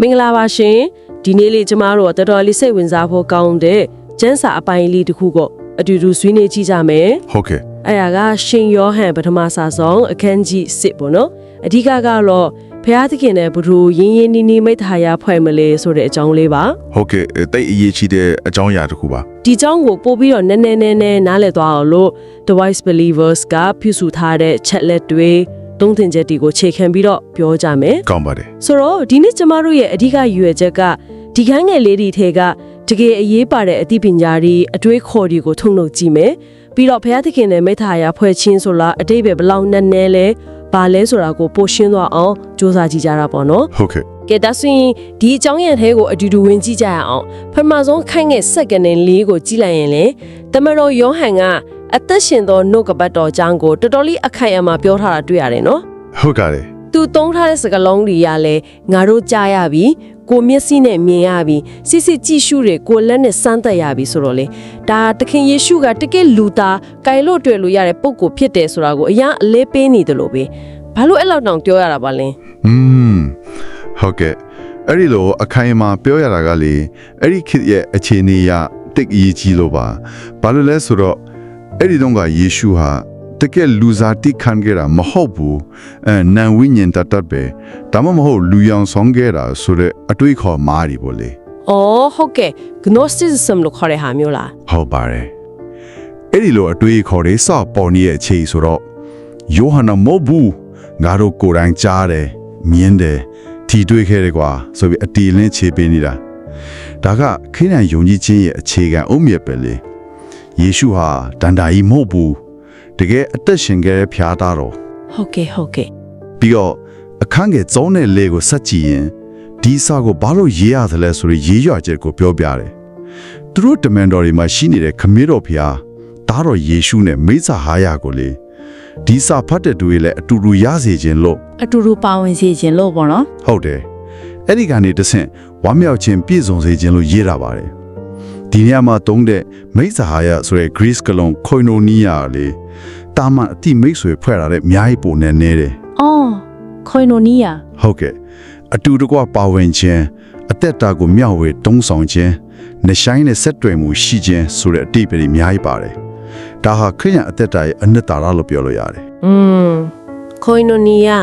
မင်္ဂလာပါရှင်ဒီနေ့လေးကျမတို့တော်တော်လေးစိတ်ဝင်စားဖို့ကောင်းတဲ့ကျန်းစာအပိုင်းလေးတစ်ခုကိုအတူတူဆွေးနွေးကြည့်ကြမယ်ဟုတ်ကဲ့အဲ့ဒါကရှင်ယောဟန်ပထမစာဆောင်အခန်းကြီး1ပေါ့နော်အဓိကကတော့ဘုရားသခင်နဲ့ဘုသူရင်းရင်းနှီးနှီးမိတ္တာယာဖွဲ့မလဲဆိုတဲ့အကြောင်းလေးပါဟုတ်ကဲ့အဲတိတ်အရေးကြီးတဲ့အကြောင်းအရာတစ်ခုပါဒီအကြောင်းကိုပို့ပြီးတော့နည်းနည်းနည်းနည်းနားလည်သွားအောင်လို့ The Wise Believers ကပြုစုထားတဲ့ချက်လက်တွေ သုံးသင်ချက်တွေကိုခြေခံပြီးတော့ပြောကြမယ်ကောင်းပါတယ်ဆိုတော့ဒီနေ့ကျမတို့ရဲ့အဓိကရည်ရွယ်ချက်ကဒီခန်းငယ်လေးတွေထဲကတကယ်အရေးပါတဲ့အသိပညာတွေအတွေးခေါ်တွေကိုထုံနှုတ်ကြည့်မယ်ပြီးတော့ဘုရားသခင်နဲ့မိသားအရာဖွဲ့ချင်းဆိုလားအတိတ်ပဲဘယ်လောက်နဲ့နဲလဲဘာလဲဆိုတာကိုပိုရှင်းသွားအောင်စူးစမ်းကြည့်ကြတာပေါ့နော်ဟုတ်ကဲ့ကဲဒါဆိုရင်ဒီအကြောင်းရန်ထဲကိုအတူတူဝင်ကြည့်ကြရအောင်ပထမဆုံးခိုင်ငယ်စက္ကန့်နဲ့လေးကိုကြည့်လိုက်ရင်လေတမန်တော်ယောဟန်က အသက်ရှင်သောနှုတ်ကပတ်တော်အကြောင်းကိုတော်တော်လေးအခိုင်အမာပြောထားတာတွေ့ရတယ်နော်ဟုတ်ကဲ့သူသုံးထားတဲ့စကားလုံးတွေရလဲငါတို့ကြားရပြီကိုမျက်စိနဲ့မြင်ရပြီစစ်စစ်ကြည့်ရှုတွေကိုလက်နဲ့စမ်းသပ်ရပြီဆိုတော့လေဒါသခင်ယေရှုကတကယ်လူသားကင်လို့တွေ့လို့ရတဲ့ပုံကိုဖြစ်တယ်ဆိုတာကိုအရင်အလေးပေးနေတယ်လို့ပဲဘာလို့အဲ့လောက်တောင်ပြောရတာပါလဲอืมဟုတ်ကဲ့အဲ့ဒီလိုအခိုင်အမာပြောရတာကလေအဲ့ဒီခေတ်ရဲ့အခြေအနေအရတိတ်အရေးကြီးလို့ပါဘာလို့လဲဆိုတော့ အဲ့ဒီတော့ကယေရှုဟာတကယ်လူစားတိခံခဲ့တာမဟုတ်ဘူးအဲနန်ဝိညာဉ်တတ်တတ်ပဲဒါမှမဟုတ်လူရောင်ဆောင်ခဲ့တာဆိုတဲ့အတွေးခေါ်မားရီပေါ့လေ။အော်ဟုတ်ကဲ့ Gnosticism လို့ခေါ်တဲ့ဟာမျိုးလားဟုတ်ပါတယ်အဲ့ဒီလိုအတွေးခေါ်တွေစပေါ်နေရဲ့အခြေဆိုတော့ယောဟန်မဟုတ်ဘူးငါတို့ကိုယ်တိုင်ကြားတယ်မြင်တယ်ထီတွေးခဲ့တယ်ကွာဆိုပြီးအတီလင်းခြေပေးနေတာဒါကခိနန်ယုံကြည်ခြင်းရဲ့အခြေခံအုတ်မြစ်ပဲလေ ယေရှုဟာတန်တာကြီးမဟုတ်ဘူးတကယ်အသက်ရှင်ခဲ့တဲ့ဖျားသားတော်။ဟုတ်ကဲ့ဟုတ်ကဲ့ပြီးတော့အခန်းငယ်သုံးနဲ့လေးကိုဆက်ကြည့်ရင်ဒီစာကိုဘာလို့ရေးရတယ်လဲဆိုပြီးရေးရွက်ချက်ကိုပြောပြတယ်။သူတို့တမန်တော်တွေမှာရှိနေတဲ့ခမည်းတော်ဖျားဒါတော်ယေရှုနဲ့မိစ္ဆာဟာယာကိုလေဒီစာဖတ်တဲ့သူတွေလည်းအတူတူရစေခြင်းလို့အတူတူပါဝင်စေခြင်းလို့ပေါ့နော်ဟုတ်တယ်။အဲ့ဒီကနေတဆင့်ဝမ်းမြောက်ခြင်းပြည့်စုံစေခြင်းလို့ရေးတာပါတယ်။ ဒီနေရာမှာသုံးတဲ့မိစ္ဆာဟာယာဆိုတဲ့ Greece ကလုံးခွိနိုနီယာလေတာမန်အတိမိတ်ဆွေဖွဲ့လာတဲ့အများကြီးပုံနဲ့နေတယ်။ အော်ခွိနိုနီးယာ ဟုတ်ကဲ့အတူတကွပါဝင်ခြင်းအသက်တာကိုမျှဝေတုံးဆောင်ခြင်းနှဆိုင်နဲ့ဆက်တွယ်မှုရှိခြင်းဆိုတဲ့အတိတ်ပဲအများကြီးပါတယ်ဒါဟာခရိယန်အသက်တာရဲ့အနှစ်သာရလို့ပြောလို့ရတယ် ။อืม Koinonia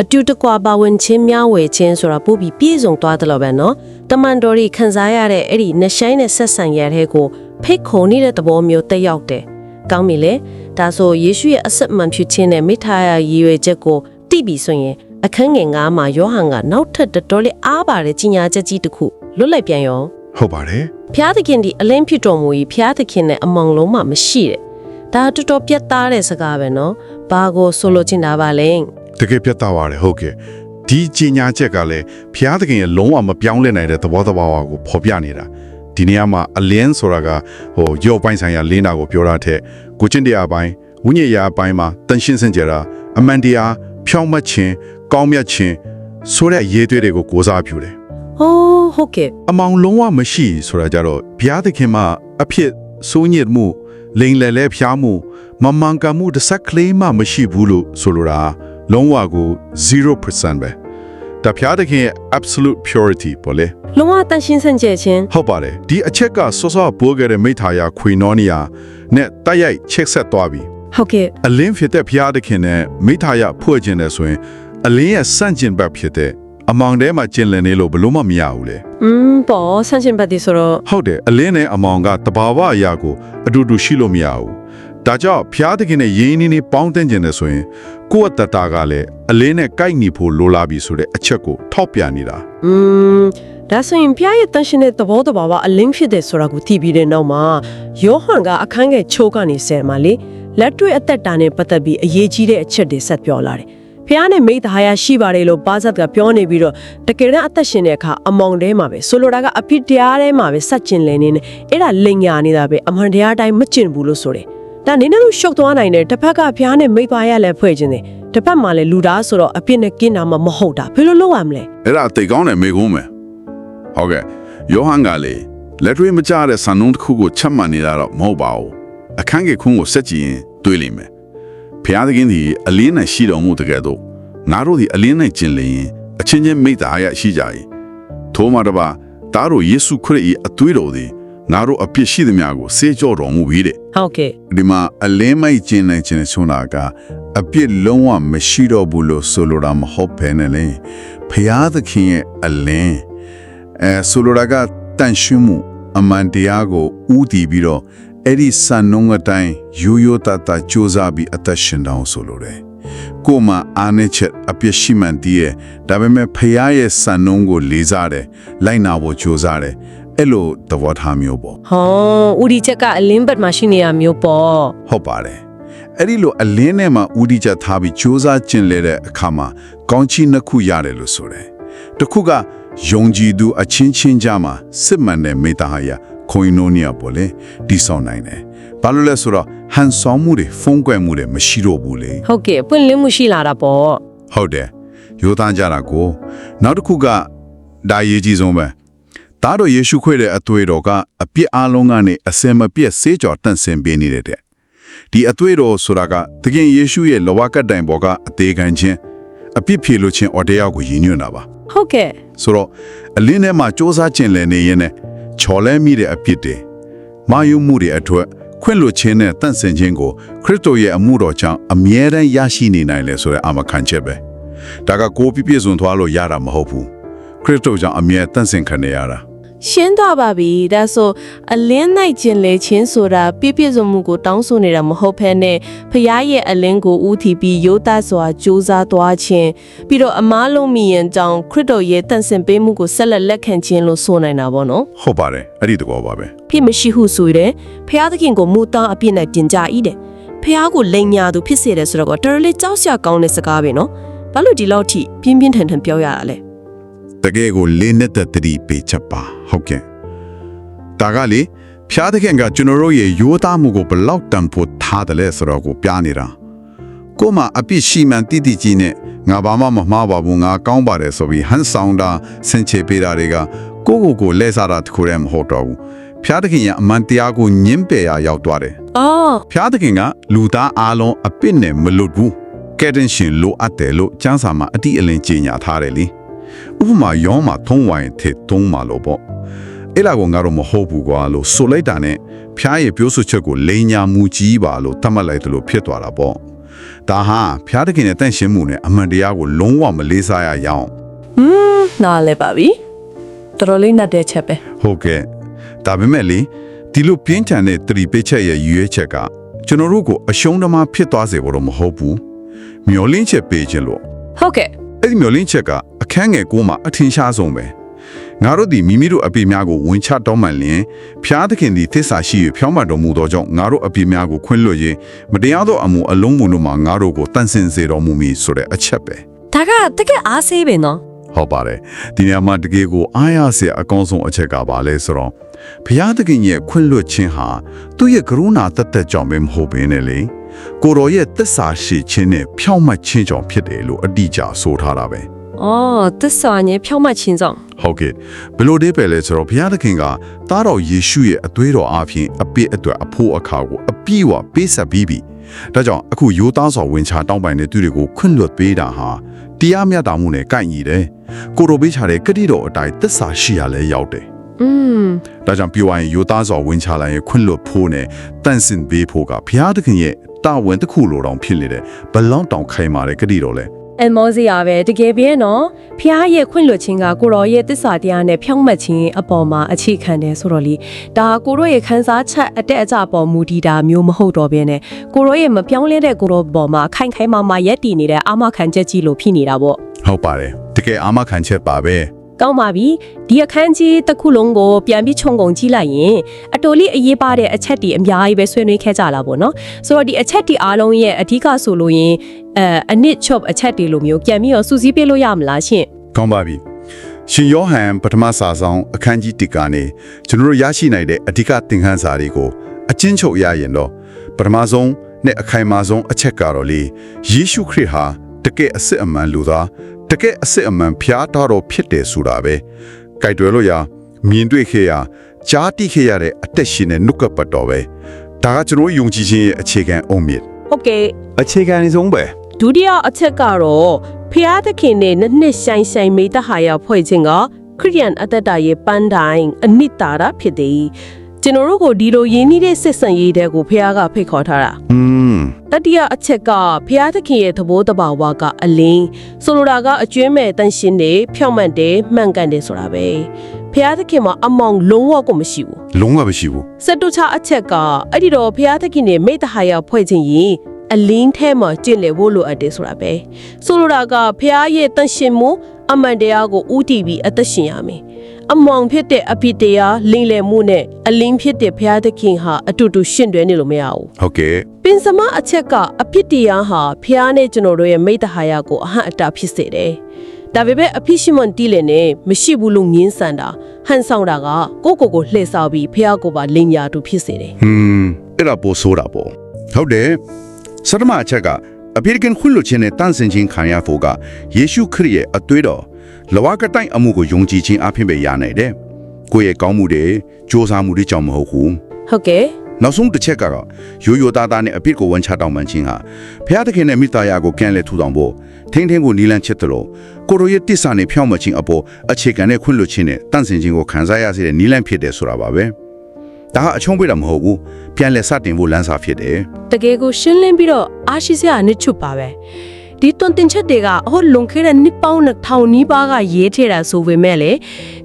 အတူတကွပါဝင်ချင်းများဝယ်ချင်းဆိုတာပို့ပြီးပြည့်စုံသွားတယ်လို့ပဲเนาะ။ တမန်တော်ကြီးခန်းစားရတဲ့အဲ့ဒီနှဆိုင်နဲ့ဆက်ဆံရတဲ့ကိုဖိတ်ခုံနေတဲ့သဘောမျိုးတက်ရောက်တယ်။ကောင်းပြီလေ။ဒါဆိုယေရှုရဲ့အသက်မှန်ဖြစ်ခြင်းနဲ့မိထားရရည်ရွယ်ချက်ကိုသိပြီဆိုရင်အခန်းငယ်9မှာယောဟန်ကနောက်ထပ်တော်တော်လေးအားပါတဲ့ကြီးညာချက်ကြီးတစ်ခုလွတ်လိုက်ပြန်ရောဟုတ်ပါတယ်ဖျားသခင်ဒီအလင်းဖြစ်တော်မူပြီးဖျားသခင်နဲ့အမောင်လုံးမှမရှိတဲ့ဒါတော်တော်ပြတ်သားတဲ့စကားပဲနော်ဘာကိုဆိုလိုချင်တာပါလဲတကယ်ပြတ်သားပါတယ်ဟုတ်ကဲ့ ဒီကြီးညာချက်ကလည်းဘုရားသခင်ရဲ့လုံးဝမပြောင်းလဲနိုင်တဲ့သဘောတဘာဝကိုဖော်ပြနေတာဒီနေရာမှာအလင်းဆိုတာကဟိုရော့ပိုင်းဆိုင်ရာလင်းတာကိုပြောတာထက်ကိုချင်းတရားပိုင်းဝိညာဉ်ရာပိုင်းမှာတန်ရှင်းစင်ကြတာအမှန်တရားဖြောင်းမတ်ခြင်းကောင်းမြတ်ခြင်းဆိုတဲ့အရေးသွေးတွေကိုကိုးစားပြုတယ်ဟိုးဟုတ်ကဲ့အမောင်လုံးဝမရှိဆိုတာကြတော့ဘုရားသခင်မှာအဖြစ်စိုးညစ်မှုလိန်လဲလဲဖျားမှုမမှန်ကန်မှုတစ်စက်ကလေးမှမရှိဘူးလို့ဆိုလိုတာ လုံးဝကို0%ပဲဒါဘုရားသခင်ရဲ့ absolute purity ပေါ့လေလုံးဝတန်ရှင်းဆန့်ကျဲခြင်းဟုတ်ပါတယ်ဒီအချက်ကစောစောပိုးခဲ့တဲ့မိထာယာခွေနောနီယာနဲ့တိုက်ရိုက်ချက်ဆက်သွားပြီဟုတ်ကဲ့အလင်းဖြစ်တဲ့ဘုရားသခင်နဲ့မိထာယာဖွဲ့ခြင်းတယ်ဆိုရင်အလင်းရဲ့စန့်ကျင်ဘက်ဖြစ်တဲ့အမောင်ထဲမှာကျင်လည်နေလို့ဘလို့မှမရဘူးလေอืมပေါ်ဆန့်ကျင်ဘက်ဒီဆိုတော့ဟုတ်တယ်အလင်းနဲ့အမောင်ကတဘာဝအရာကိုအတူတူရှိလို့မရဘူး ဒါကြောင့်ဖျားသခင်နဲ့ရင်းနှီးနှီးပေါင်းတင်ခြင်းနဲ့ဆိုရင်ကိုယ့်အတ္တကလည်းအလင်းနဲ့ကိုက်ညီဖို့လိုလာပြီဆိုတဲ့အချက်ကိုထောက်ပြနေတာอืมဒါဆိုရင်ဖျားရဲ့တန်ရှင်းတဲ့သဘောတဘာဝအလင်းဖြစ်တဲ့ဆိုတာကိုသိပြီးတဲ့နောက်မှာယောဟန်ကအခန်းငယ်ချိုးကနေဆယ်မှာလေလက်တွေ့အသက်တာနဲ့ပတ်သက်ပြီးအရေးကြီးတဲ့အချက်တွေဆက်ပြောလာတယ်ဖះနဲ့မိသားဟာရရှိပါတယ်လို့ပါဇက်ကပြောနေပြီးတော့တကယ်တမ်းအသက်ရှင်တဲ့အခါအမောင်ထဲမှာပဲဆိုလိုတာကအဖြစ်တရားထဲမှာပဲဆက်ကျင်လည်နေနေအဲ့ဒါလိန်ညာနေတာပဲအမှန်တရားတိုင်းမကျင်ဘူးလို့ဆိုတယ် ဒါနင်းနဲ့လို့ရှုပ်သွားနိုင်တယ်တစ်ဖက်ကဖះနဲ့မိသားရလည်းဖွဲ့ခြင်းတယ်တစ်ဖက်မှာလည်းလူသားဆိုတော့အပြစ်နဲ့ကင်းတာမှမဟုတ်တာဘယ်လိုလုပ်ရမလဲအဲ့ဒါတိတ်ကောင်းတယ်မေကုန်းမယ်ဟုတ်ကဲ့ယောဟန်ကလေလက်တွေမကြတဲ့ဆန်နုံတစ်ခုကိုချက်မှတ်နေတာတော့မဟုတ်ပါဘူးအခန်းကြီးခွန်းကိုဆက်ကြည့်ရင်တွေးလိမ့်မယ်ဖျားသခင်ဒီအလင်းနဲ့ရှိတော်မူတကယ်တော့ငါတို့ဒီအလင်းနဲ့ကျင်လျင်အချင်းချင်းမိသားရရှိကြ၏ထိုမှတပါတားတို့ယေရှုခရစ်၏အသွေးတော်သည် ငါတို့အပြစ်ရှိသမျှကိုစေကြောတော်မူပြီးတဲ့ဟုတ်ကဲ့ဒီမှာအလင်းမိုက်ကျင်းနိုင်ခြင်းနဲ့ဆိုတာကအပြစ်လုံးဝမရှိတော့ဘူးလို့ဆိုလိုတာမဟုတ်ဘဲနဲ့လေဖျားသခင်ရဲ့အလင်းအဲဆိုလိုတာကတန်ရှင်းမှုအမှန်တရားကိုဥတည်ပြီးတော့အဲ့ဒီစံနှုန်းအတိုင်းရိုးရိုးသားသားစူးစမ်းပြီးအသက်ရှင်တောင်းဆိုလိုတယ်ကိုယ်မှာအာနေချက်အပြစ်ရှိမှန်တည်းရဲ့ဒါပေမဲ့ဖျားရဲ့စံနှုန်းကိုလေးစားတယ်လိုက်နာဖို့စူးစမ်းတယ် အဲ့လိုသဘောထားမျိုးပေါ့ဟောဦးဒီချက်ကအလင်းဘက်မှာရှိနေရမျိုးပေါ့ဟုတ်ပါတယ်အဲ့ဒီလိုအလင်းထဲမှာဥဒိကြထားပြီးစူးစမ်းကျင်လေတဲ့အခါမှာကောင်းချီးနှစ်ခုရတယ်လို့ဆိုတယ်တစ်ခုကယုံကြည်သူအချင်းချင်းကြားမှာစစ်မှန်တဲ့မေတ္တာဟာရခွင်နိုနီယာပေါ်လေတည်ဆောက်နိုင်တယ်ဘာလို့လဲဆိုတော့ဟန်ဆောင်မှုတွေဖုံးကွယ်မှုတွေမရှိတော့ဘူးလေဟုတ်ကဲ့ပွင့်လင်းမှုရှိလာတာပေါ့ဟုတ်တယ်ယောသားကြတာကိုနောက်တစ်ခုကဒါရေးကြီးဆုံးပဲ သားတော်ယေရှုခွေတဲ့အသွေးတော်ကအပြစ်အလုံးကနေအစင်မပြည့်စေးကြော်တန့်စင်ပေးနေတဲ့တဲ့ဒီအသွေးတော်ဆိုတာကသခင်ယေရှုရဲ့လဝကတိုင်ပေါ်ကအသေးခံခြင်းအပြစ်ဖြေလို့ခြင်းအော်တရားကိုရည်ညွှန်းတာပါဟုတ်ကဲ့ဆိုတော့အလင်းထဲမှာစ조사ခြင်းလည်းနေရင်နဲ့ချော်လဲမိတဲ့အပြစ်တွေမာယုမှုတွေအထွတ်ခွင့်လွှတ်ခြင်းနဲ့တန့်စင်ခြင်းကိုခရစ်တော်ရဲ့အမှုတော်ကြောင့်အမြဲတမ်းရရှိနေနိုင်လေဆိုတဲ့အမခံချက်ပဲဒါကကိုယ်ပြည့်ပြည့်စုံသွားလို့ရတာမဟုတ်ဘူးခရစ်တော်ကြောင့်အမြဲတန့်စင်ခံနေရတာ ရှင်းသွားပါပြီဒါဆိုအလင်းနိုင်ခြင်းလေချင်းဆိုတာပြည့်ပြည့်စုံမှုကိုတောင်းဆိုနေတာမဟုတ်ဘဲနဲ့ဖရားရဲ့အလင်းကိုဥတီပြီးရိုးသားစွာကြိုးစားသွားခြင်းပြီးတော့အမားလုံးမိရင်ကြောင့်ခရစ်တော်ရဲ့တန်ဆင်ပေးမှုကိုဆက်လက်လက်ခံခြင်းလို့ဆိုနိုင်တာပေါ့နော်ဟုတ်ပါတယ်အဲ့ဒီတကောပါပဲဖြစ်မရှိဟုဆိုရင်ဖရားသခင်ကိုမူတောင်းအပြစ်နဲ့တင်ကြဤတယ်ဖရားကိုလိန်ညာသူဖြစ်စေတယ်ဆိုတော့တော်တော်လေးကြောက်စရာကောင်းတဲ့စကားပဲနော်ဘာလို့ဒီလောက်ထိပြင်းပြင်းထန်ထန်ပြောရတာလဲ တကယ်ကိုလေးနဲ့သက်တတိပေးချက်ပါဟုတ်ကဲ့ဒါကလေဖျားတဲ့ခင်ကကျွန်တော်တို့ရဲ့ရိုးသားမှုကိုဘယ်လောက်တန်ဖို့ထားတယ်လဲဆိုတော့ကိုပြနေတာကိုမအပြစ်ရှိမှန်တိတိကြီးနဲ့ငါဘာမှမမှားပါဘူးငါကောင်းပါတယ်ဆိုပြီးဟန်ဆောင်တာဆင်ချေပေးတာတွေကကိုကိုကိုလဲစားတာတခုတည်းမဟုတ်တော့ဘူးဖျားတဲ့ခင်ရဲ့အမှန်တရားကိုညှင်းပယ်ရရောက်သွားတယ်အော်ဖျားသခင်ကလူသားအားလုံးအပြစ်နဲ့မလွတ်ဘူးကဲတင်ရှင်လိုအပ်တယ်လို့ကျမ်းစာမှာအတိအလင်းကြေညာထားတယ်လေ ဥပမာယောမှာထုံးဝိုင်းထေထုံးမှာလို့ပေါ့အဲ့လာကငါတို့မဟုတ်ဘူးကွာလို့ဆိုလိုက်တာနဲ့ဖျားရဲ့ပြောဆိုချက်ကိုလိန်ညာမှုကြီးပါလို့သတ်မှတ်လိုက်တယ်လို့ဖြစ်သွားတာပေါ့ဒါဟာဖျားသခင်ရဲ့တန့်ရှင်းမှုနဲ့အမှန်တရားကိုလုံးဝမလေးစားရရအောင်ဟွန်းနားလဲပါပြီတော်တော်လေးနှက်တဲ့ချက်ပဲဟုတ်ကဲ့ဒါပေမဲ့လေဒီလိုပြင်းထန်တဲ့တတိပိချက်ရဲ့ရည်ရွယ်ချက်ကကျွန်တော်တို့ကိုအရှုံးသမားဖြစ်သွားစေဖို့တော့မဟုတ်ဘူးမျောလင်းချက်ပေးခြင်းလို့ဟုတ်ကဲ့အဲ့ဒီမျောလင်းချက်က အခန်းငယ်ကိုမှအထင်ရှားဆုံးပဲငါတို့ဒီမိမိတို့အပြစ်များကိုဝင်ချတောင်းမှန်လျင်ဖျားသခင်ဒီသစ္စာရှိ၍ဖြောင်းမတ်တော်မူသောကြောင့်ငါတို့အပြစ်များကိုခွင့်လွှတ်၍မတရားသောအမှုအလုံးစုံတို့မှာငါတို့ကိုတန်ဆင်စေတော်မူမည်ဆိုတဲ့အချက်ပဲဒါကတကယ်အားဆေးပဲနော်ဟုတ်ပါတယ်ဒီနေရာမှာတကယ်ကိုအားရစရာအကောင်းဆုံးအချက်ကပါလဲဆိုတော့ဘုရားသခင်ရဲ့ခွင့်လွှတ်ခြင်းဟာသူ့ရဲ့ကရုဏာတသက်ကြောင့်ပဲမဟုတ်ဘဲနဲ့လေကိုတော်ရဲ့သစ္စာရှိခြင်းနဲ့ဖြောင့်မတ်ခြင်းကြောင့်ဖြစ်တယ်လို့အတိအကျဆိုထားတာပဲ အော်သစ္စာညဖြောက်မှတ်ခြင်းကြောင့်ဟုတ်ကဲ့ဘယ်လိုဒီပဲလဲဆိုတော့ဘုရားသခင်ကသားတော်ယေရှုရဲ့အသွေးတော်အပြင်အပြစ်အတွက်အဖို့အခါကိုအပြည့်အဝပေးဆက်ပြီးပြီဒါကြောင့်အခုယောသားစွာဝင်ချတောင်းပိုင်တဲ့သူတွေကိုခွင့်လွှတ်ပေးတာဟာတရားမျှတမှုနဲ့ကိုက်ညီတယ်ကိုရိုပေးချတဲ့ကတိတော်အတိုင်းသစ္စာရှိရလဲရောက်တယ်อืมဒါကြောင့်ပြောရရင်ယောသားစွာဝင်ချလာရင်ခွင့်လွှတ်ဖို့နဲ့တန့်စင်ပေးဖို့ကဘုရားသခင်ရဲ့တာဝန်တစ်ခုလိုတောင်ဖြစ်နေတယ်ဘလောင်းတောင်ခိုင်မာတဲ့ကတိတော်လဲ အမောစရာပဲတကယ်ပြည့်နော်ဖះရဲ့ခွင့်လွှတ်ခြင်းကကိုရောရဲ့တစ္ဆာတရားနဲ့ဖြောင့်မတ်ခြင်းအပေါ်မှာအခြေခံတယ်ဆိုတော့လေဒါကိုရောရဲ့ခန်းစားချက်အတက်အကျပေါ်မူတည်တာမျိုးမဟုတ်တော့ဘဲနဲ့ကိုရောရဲ့မပြောင်းလဲတဲ့ကိုရောပေါ်မှာခိုင်ခိုင်မာမာရက်တည်နေတဲ့အာမခံချက်ကြီးလို့ဖြစ်နေတာပေါ့ဟုတ်ပါတယ်တကယ်အာမခံချက်ပါပဲ ကောင်းပါပြီဒီအခန်းကြီးတစ်ခုလုံးကိုပြန်ပြီးခြုံငုံကြည့်လိုက်ရင်အတော်လေးအရေးပါတဲ့အချက်တွေအများကြီးပဲဆွေးနွေးခဲ့ကြလာပေါ့နော်ဆိုတော့ဒီအချက်တွေအားလုံးရဲ့အဓိကဆိုလို့ရင်အဲအနစ်ချပ်အချက်တွေလိုမျိုးပြန်ပြီးတော့စူးစီးပေးလို့ရမလားရှင့်ကောင်းပါပြီရှင်ယောဟန်ပထမစာဆောင်အခန်းကြီး1ကနေကျွန်တော်တို့ရရှိနိုင်တဲ့အဓိကသင်ခန်းစာတွေကိုအချင်းချုပ်ရရင်တော့ပထမဆုံးနဲ့အခိုင်အမာဆုံးအချက်ကတော့လေယေရှုခရစ်ဟာတကယ်အစစ်အမှန်လူသား တကယ်အစစ်အမှန်ဖျားတော်တော်ဖြစ်တယ်ဆိုတာပဲကြိုက်တွယ်လို့ရမြင်တွေ့ခဲ့ရကြားတိခဲ့ရတဲ့အသက်ရှင်တဲ့နှုတ်ကပတ်တော်ပဲဒါကကျွန်တော်ယုံကြည်ခြင်းရဲ့အခြေခံအုံမြစ်ဟုတ်ကဲ့အခြေခံအဆုံးပဲဒုတိယအချက်ကတော့ဖျားသခင်နဲ့နှစ်နှစ်ဆိုင်ဆိုင်မိတ္တဟာယဖွဲ့ခြင်းကခရိယန်အသက်တာရဲ့ပန်းတိုင်းအနှစ်သာရဖြစ်သည် ကျွန်တော်တို့ကိုဒီလိုရင်းနှီးတဲ့စစ်ဆန်ရေးတဲ့ကိုဖះကဖိတ်ခေါ်ထားတာอืมတတိယအချက်ကဖះသခင်ရဲ့သဘောတဘာဝကအလင်းဆိုလိုတာကအကျွင်းမဲ့တန်ရှင်းတယ်ဖြောင့်မတ်တယ်မှန်ကန်တယ်ဆိုတာပဲဖះသခင်မှာအမောင်လုံးဝကိုမရှိဘူးလုံးဝမရှိဘူးစတုချအချက်ကအဲ့ဒီတော့ဖះသခင်နဲ့မိတ္တဟာယဖွဲ့ခြင်းရင်အလင်းထဲမှာကျင့်လေဖို့လိုအပ်တယ်ဆိုတာပဲဆိုလိုတာကဖះရဲ့တန်ရှင်းမှုအမှန်တရားကိုဥတည်ပြီးအသက်ရှင်ရမယ် အမောင်ဖြစ်တဲ့အဖြစ်တရားလင်းလည်မှုနဲ့အလင်းဖြစ်တဲ့ဖះသခင်ဟာအတူတူရှင်တွဲနေလို့မရဘူးဟုတ်ကဲ့ပင်စမအချက်ကအဖြစ်တရားဟာဖះနဲ့ကျွန်တော်တို့ရဲ့မိတ္တဟာယကိုအဟံအတာဖြစ်စေတယ်။ဒါပေမဲ့အဖြစ်ရှိမှန်တီးလည်းနဲ့မရှိဘူးလို့ငင်းဆန်တာဟန်ဆောင်တာကကိုယ့်ကိုယ်ကိုလှည့်စားပြီးဖះကိုပါလင်ညာတူဖြစ်စေတယ်ဟွန်းအဲ့ဒါပိုဆိုတာပေါ့ဟုတ်တယ်စတမအချက်ကအဖေရိကန်ခွင့်လွှတ်ခြင်းနဲ့တန့်စင်ခြင်းခံရဖို့ကယေရှုခရစ်ရဲ့အသွေးတော် လဝကတိုင်အမှုကိုယုံကြည်ခြင်းအဖြစ်ပဲရနိုင်တယ်ကိုယ့်ရဲ့ကောင်းမှုတွေစ조사မှုတွေကြောင့်မဟုတ်ဘူး။ဟုတ်ကဲ့နောက်ဆုံးတစ်ချက်ကတော့ရိုးရိုးသားသားနဲ့အပြစ်ကိုဝန်ချတောင်းပန်ခြင်းဟာဘုရားသခင်နဲ့မိသားရာကိုကန့်လဲထူထောင်ဖို့ထင်းထင်းကိုနီလန်းချစ်တယ်လို့ကိုရိုရဲ့တစ္ဆာနဲ့ဖြောင်းမခြင်းအပေါ်အခြေခံတဲ့ခွင့်လွှတ်ခြင်းနဲ့တန့်စင်ခြင်းကိုခံစားရစေတဲ့နီလန်းဖြစ်တယ်ဆိုတာပါပဲဒါဟာအချုံးပေးတာမဟုတ်ဘူးပြန်လဲစတင်ဖို့လမ်းစာဖြစ်တယ်တကယ်ကိုရှင်းလင်းပြီးတော့အားရှိစရာနှစ်ချုပ်ပါပဲ။ ဒီတွန်တင်ချက်တွေကဟိုလွန်ခဲ့တဲ့နှစ်ပေါင်း2000နီးပါးကရေးထည့်တာဆိုပေမဲ့လေ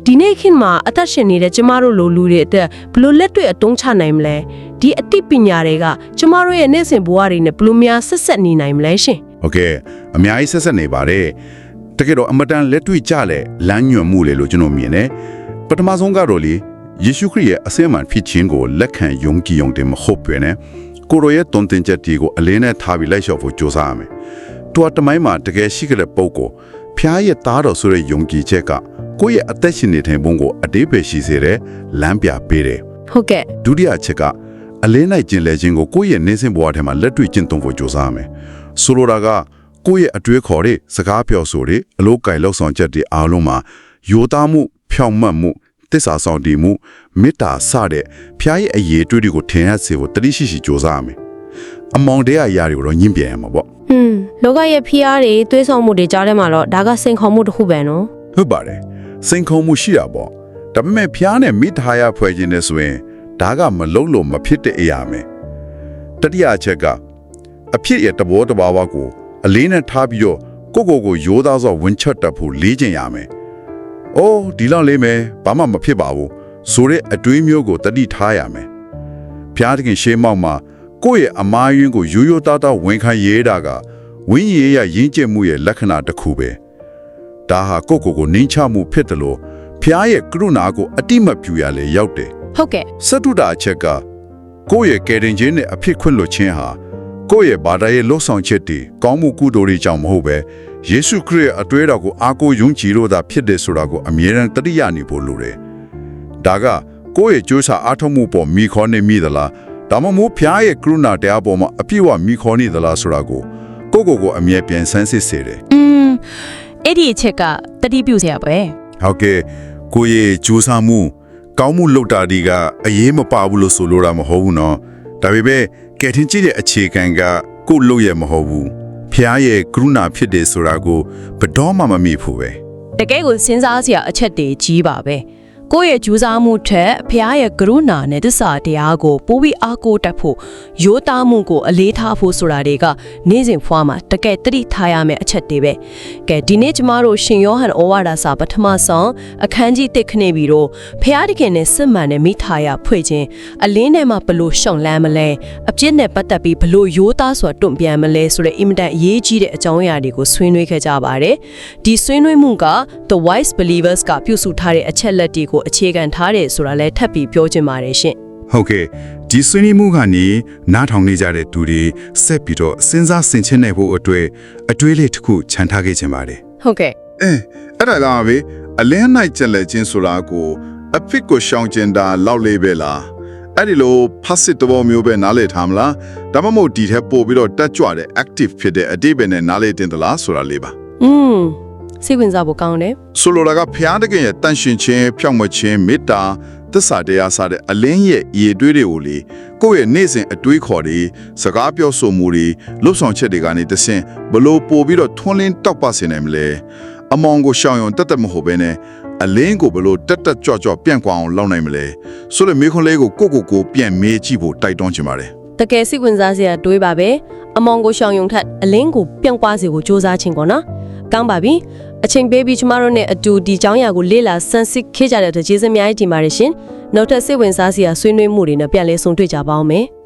ဒီနေ့ခင်မှာအသက်ရှင်နေတဲ့ကျမတို့လိုလူတွေအသက်ဘလို့လက်တွေ့အတုံးချနိုင်မလဲဒီအသိပညာတွေကကျမတို့ရဲ့နေ့စဉ်ဘဝတွေနဲ့ဘလို့များဆက်ဆက်နေနိုင်မလဲရှင်ဟုတ်ကဲ့အများကြီးဆက်ဆက်နေပါတယ်တကယ်တော့အမတန်လက်တွေ့ကြလေလမ်းညွှန်မှုလေလို့ကျွန်တော်မြင်တယ်ပထမဆုံးကတော့လေယေရှုခရစ်ရဲ့အစင်မှန်ဖြစ်ခြင်းကိုလက်ခံယုံကြည်ယုံတယ်မဟုတ်ပဲနဲ့ကိုရောရဲ့တုန်တင်ချက်တွေကိုအလင်းနဲ့ထားပြီးလိုက်လျှော့ဖို့ကြိုးစားရမယ် တော်တမိုင်းမှာတကယ်ရှိကြတဲ့ပုံကိုဖျားရဲ့သားတော်ဆိုတဲ့ယုံကြည်ချက်ကကိုယ့်ရဲ့အသက်ရှင်နေတဲ့ဘုံကိုအတိပ္ပယ်ရှိစေတဲ့လမ်းပြပေးတယ်ဟုတ်ကဲ့ဒုတိယအချက်ကအလင်းလိုက်ကျင်လဲခြင်းကိုကိုယ့်ရဲ့နေစဉ်ဘဝထဲမှာလက်တွေ့ကျင့်သုံးဖို့ကြိုးစားရမယ်။ဆိုလိုတာကကိုယ့်ရဲ့အတွေးခေါ်တွေစကားပြောဆိုတွေအလို့ကြိုင်လောက်ဆောင်ချက်တွေအားလုံးမှာယိုသားမှု ဖြောင့်မတ်မှုတစ္ဆာဆောင်တည်မှုမေတ္တာစတဲ့ဖျားရဲ့အရေးတွေးတွေကိုထင်ဟပ်စေဖို့တတိရှိရှိကြိုးစားရမယ်။အမောင်တရားအရာတွေကိုတော့ညှင်းပြန်ရမှာပေါ့ဟွန်း လောကရဲ့ဖိအားတွေသွေးဆောင်မှုတွေကြားထဲမှာတော့ဒါကစိန်ခေါ်မှုတစ်ခုပဲနော်။ဟုတ်ပါတယ်။စိန်ခုံမှုရှိတာပေါ့။ဒါပေမဲ့ဖျားနဲ့မိသားရဖွဲ့ခြင်းနဲ့ဆိုရင်ဒါကမလုံးလို့မဖြစ်တဲ့အရာပဲ။တတိယအချက်ကအဖြစ်ရဲ့တဘောတဘာဝကိုအလေးနဲ့ထားပြီးတော့ကိုကိုကိုရိုးသားစွာဝင်ချတ်တတ်ဖို့လေးကျင်ရမယ်။အိုးဒီလောက်လေးမယ်ဘာမှမဖြစ်ပါဘူး။ဆိုတဲ့အတွေးမျိုးကိုတတိထားရမယ်။ဖျားသခင်ရှေးမောက်မှာကိုယ့်ရဲ့အမားယွင်းကိုရိုးရိုးသားသားဝန်ခံရေးတာက ဝိညာဉ်ရေးရရင်းကျက်မှုရဲ့လက္ခဏာတစ်ခုပဲ။ဒါဟာကိုယ့်ကိုယ်ကိုနှိမ်ချမှုဖြစ်တယ်လို့ဖျားရဲ့ကရုဏာကိုအတိမတ်ပြူရလေရောက်တယ်ဟုတ်ကဲ့စတုတာအချက်ကကိုယ့်ရဲ့ကယ်တင်ခြင်းနဲ့အဖြစ်ခွင့်လွှတ်ခြင်းဟာကိုယ့်ရဲ့ဘာသာရေးလှုပ်ဆောင်ချက်တွေကောင်းမှုကုသိုလ်တွေကြောင့်မဟုတ်ပဲယေရှုခရစ်ရဲ့အတွေ့အကြုံကိုအားကိုးယုံကြည်လို့သာဖြစ်တယ်ဆိုတာကိုအမြဲတမ်းတတိယနေဖို့လိုတယ်ဒါကကိုယ့်ရဲ့ကြိုးစားအားထုတ်မှုပေါ်မိခေါ်နေမိသလားဒါမှမဟုတ်ဖျားရဲ့ကရုဏာတရားပေါ်မှာအပြည့်အဝမိခေါ်နေသလားဆိုတာကို ကိုကိုကိုအမြဲပြန်ဆန်းစစ်စေတယ်อืมအဲ့ဒီအချက်ကတတိပြုစရာပဲဟုတ်ကဲ့ကိုရဲ့ကြိုးစားမှုကောင်းမှုလုပ်တာဒီကအရေးမပါဘူးလို့ဆိုလိုတာမဟုတ်ဘူးနော်ဒါပေမဲ့ကဲထင်းကြည့်တဲ့အခြေခံကကို့လုပ်ရမဟုတ်ဘူးဖះရဲ့ကရုဏာဖြစ်တယ်ဆိုတာကိုဘတော်မှမမေ့ဖို့ပဲတကယ်ကိုစဉ်းစားစရာအချက်တွေကြီးပါပဲ။ ကိုယ့်ရဲ့ကြိုးစားမှုထက်ဖခင်ရဲ့ကရုဏာနဲ့တစ္ဆာတရားကိုပိုပြီးအားကိုးတတ်ဖို့ရိုးသားမှုကိုအလေးထားဖို့ဆိုတာတွေကနေ့စဉ်ဖွားမှာတကယ်တတိထားရမယ့်အချက်တွေပဲကဲဒီနေ့ကျမတို့ရှင်ယောဟန်ဩဝါဒစာပထမဆုံးအခန်းကြီး1ခနေပြီးတော့ဖခင်တခင်နဲ့စစ်မှန်တဲ့မိသားရဖွဲ့ခြင်းအလင်းထဲမှာဘလို့ရှောင်လန်းမလဲအပြစ်နဲ့ပတ်သက်ပြီးဘလို့ရိုးသားစွာတွန့်ပြန်မလဲဆိုတဲ့အင်မတန်အရေးကြီးတဲ့အကြောင်းအရာတွေကိုဆွေးနွေးခဲ့ကြပါတယ်ဒီဆွေးနွေးမှုက The Wise Believers ကပြုစုထားတဲ့အချက်လက်တွေကိုအခြေခံထားတယ်ဆိုတာလည်းထပ်ပြီးပြောချင်ပါတယ်ရှင်ဟုတ်ကဲ့ဒီဆွေးနွေးမှုကနေနားထောင်နေကြတဲ့သူတွေဆက်ပြီးတော့စဉ်းစားဆင်ခြင်နိုင်ဖို့အတွက်အတွေးလေးတစ်ခုခြံထားခဲ့ခြင်းပါတယ်ဟုတ်ကဲ့အဲအဲ့ဒါကပဲအလင်းနိုင်ကြလဲခြင်းဆိုတာကိုအဖြစ်ကိုရှောင်ကျင်တာလောက်လေးပဲလားအဲ့ဒီလိုဖတ်စစ်တဘောမျိုးပဲနားလည်ထားမလားဒါမှမဟုတ်ဒီထက်ပို့ပြီးတော့တက်ကြွတဲ့ active ဖြစ်တဲ့အတိပ္ပယ်နဲ့နားလည်တင်သလားဆိုတာလေးပါอืม စိတ်ဝင်စားဖို့ကောင်းတယ်ဆိုလိုတာကဖျားတကယ်ရဲ့တန့်ရှင်ခြင်းဖြောင့်မတ်ခြင်းမေတ္တာသစ္စာတရားစတဲ့အလင်းရဲ့ရည်တွေးတွေကိုလေကိုယ့်ရဲ့နေ့စဉ်အတွေးခေါ်တွေစကားပြောဆိုမှုတွေလှုပ်ဆောင်ချက်တွေကနေတဆင့်ဘလို့ပို့ပြီးတော့ထွန်းလင်းတောက်ပစေနိုင်မလဲအမောင်ကိုရှောင်ရုံတက်တက်မဟုတ်ဘဲနဲ့အအလင်းကိုဘလို့တက်တက်ကြွကြွပြန့်ကွာအောင်လုပ်နိုင်မလဲဆိုလေမေခွန်းလေးကိုကိုကိုကိုပြန်မေးကြည့်ဖို့တိုက်တွန်းချင်ပါတယ်တကယ်စိတ်ဝင်စားစရာတွေးပါပဲအမောင်ကိုရှောင်ယုံထက်အလင်းကိုပြန့်ကွာစေကိုစူးစမ်းခြင်းပေါ့နော်ကောင်းပါပြီ အချိန်ပေးပြီးကျမတို့နဲ့အတူဒီကျောင်းရာကိုလေ့လာဆန်းစစ်ခဲ့ကြတဲ့အတွက်ကျေးဇူးများကြီးတင်ပါတယ်ရှင်။နောက်ထပ်စိတ်ဝင်စားစရာဆွေးနွေးမှုတွေနဲ့ပြန်လည်ဆုံတွေ့ကြပါအောင်မယ်။